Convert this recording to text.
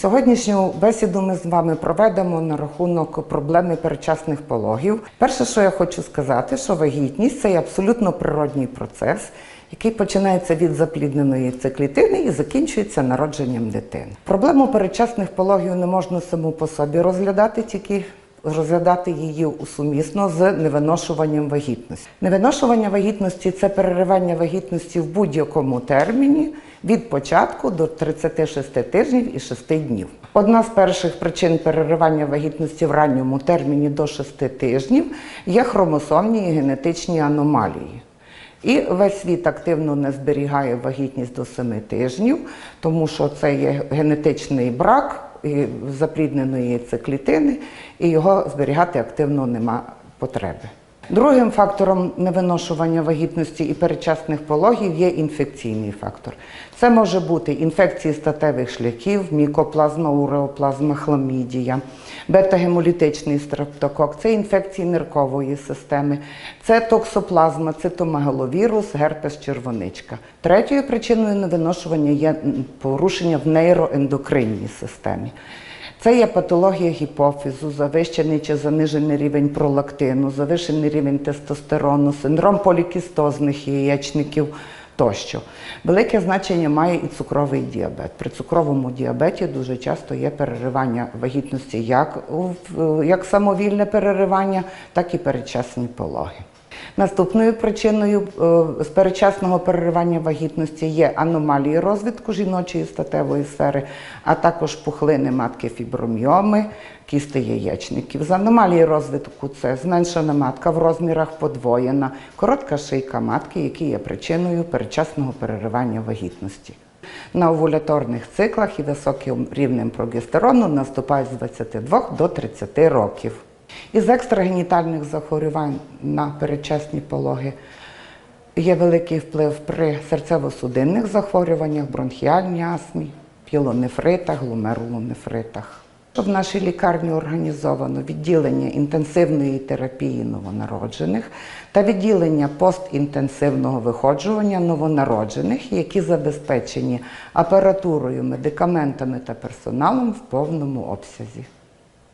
Сьогоднішню бесіду ми з вами проведемо на рахунок проблеми передчасних пологів. Перше, що я хочу сказати, що вагітність це абсолютно природній процес, який починається від заплідненої яйцеклітини і закінчується народженням дитини. Проблему передчасних пологів не можна саму по собі розглядати, тільки розглядати її сумісно з невиношуванням вагітності. Невиношування вагітності це переривання вагітності в будь-якому терміні від початку до 36 тижнів і 6 днів. Одна з перших причин переривання вагітності в ранньому терміні до 6 тижнів є хромосомні і генетичні аномалії. І весь світ активно не зберігає вагітність до 7 тижнів, тому що це є генетичний брак заплідненої яйцеклітини, і його зберігати активно нема потреби. Другим фактором невиношування вагітності і передчасних пологів є інфекційний фактор. Це може бути інфекції статевих шляхів, мікоплазма, уреоплазма, хламідія, бета-гемолітичний стрептокок, це інфекції ниркової системи, це токсоплазма, цитомегаловірус, герпес червоничка. Третьою причиною невиношування є порушення в нейроендокринній системі. Це є патологія гіпофізу, завищений чи занижений рівень пролактину, завищений рівень тестостерону, синдром полікістозних яєчників тощо. Велике значення має і цукровий діабет. При цукровому діабеті дуже часто є переривання вагітності як, як самовільне переривання, так і передчасні пологи. Наступною причиною е, з передчасного переривання вагітності є аномалії розвитку жіночої статевої сфери, а також пухлини матки фіброміоми, кісти яєчників. З аномалії розвитку це зменшена матка в розмірах подвоєна, коротка шийка матки, які є причиною передчасного переривання вагітності. На овуляторних циклах і високим рівнем прогестерону наступають з 22 до 30 років. Із екстрагенітальних захворювань на передчасні пологи є великий вплив при серцево-судинних захворюваннях, бронхіальній астмі, пілонефритах, гломерулонефритах. В нашій лікарні організовано відділення інтенсивної терапії новонароджених та відділення постінтенсивного виходжування новонароджених, які забезпечені апаратурою, медикаментами та персоналом в повному обсязі.